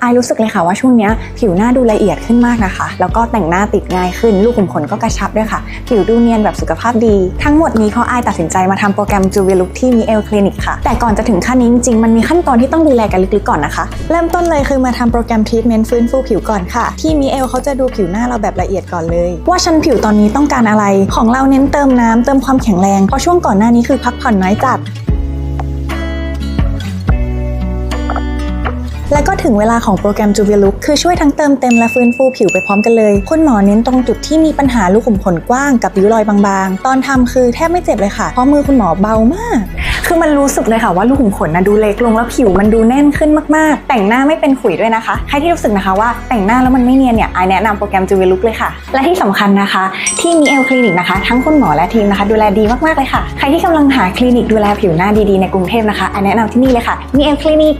ไอายรู้สึกเลยค่ะว่าช่วงนี้ผิวหน้าดูละเอียดขึ้นมากนะคะ แล้วก็แต่งหน้าติดง่ายขึ้น ลูกขุมขนก็กระชับด้วยค่ะ ผิวดูเนียนแบบสุขภาพดี ทั้งหมดนี้เพราะไอายตัดสินใจมาทำโปรแกรมจูเวลุกที่มีเอลคลินิกค่ะ แต่ก่อนจะถึงขั้นนี้จริงๆมันมีขั้นตอนที่ต้องดูแลกันลึกๆก่อนนะคะ เริ่มต้นเลยคือมาทำโปรแกรมทรีทเมนต์ฟื้นฟูผิวก่อนค่ะ ที่มีเอลเขาจะดูผิวหน้าเราแบบละเอียดก่อนเลย ว่าชั้นผิวตอนนี้ต้องการอะไร ของเราเน้นเติมน้ำเติมความแข็งแรง เพราะช่วงก่อนหน้านี้คือพักผ่อนน้อยจัด และก็ถึงเวลาของโปรแกรมจูเวลุกคือช่วยทั้งเติมเต็มและฟื้นฟูผิวไปพร้อมกันเลย คุณหมอเน้นตรงจุดที่มีปัญหาลูกขุมขนกว้างกับริ้วรอยบางๆ ตอนทำคือแทบไม่เจ็บเลยค่ะ เพราะมือคุณหมอเบามาก คือมันรู้สึกเลยค่ะว่าลูกขุมขนนะดูเล็กลงแล้วผิวมันดูแน่นขึ้นมากๆ แต่งหน้าไม่เป็นขุยด้วยนะคะ ใครที่รู้สึกนะคะว่าแต่งหน้าแล้วมันไม่เนียนเนี่ยไอแนะนำโปรแกรมจูเวลุกเลยค่ะ และที่สำคัญนะคะ ที่มีเอลคลินิกนะคะ ทั้งคุณหมอและทีมนะคะ ดูแลดีมากๆเลยค่ะ ใครที่กำลังหาคลินิกดูแลผิวหน้าดีๆในกรุงเทพนะคะไอแนะนำที่นี่เลยค่ะมีเอลคลินิก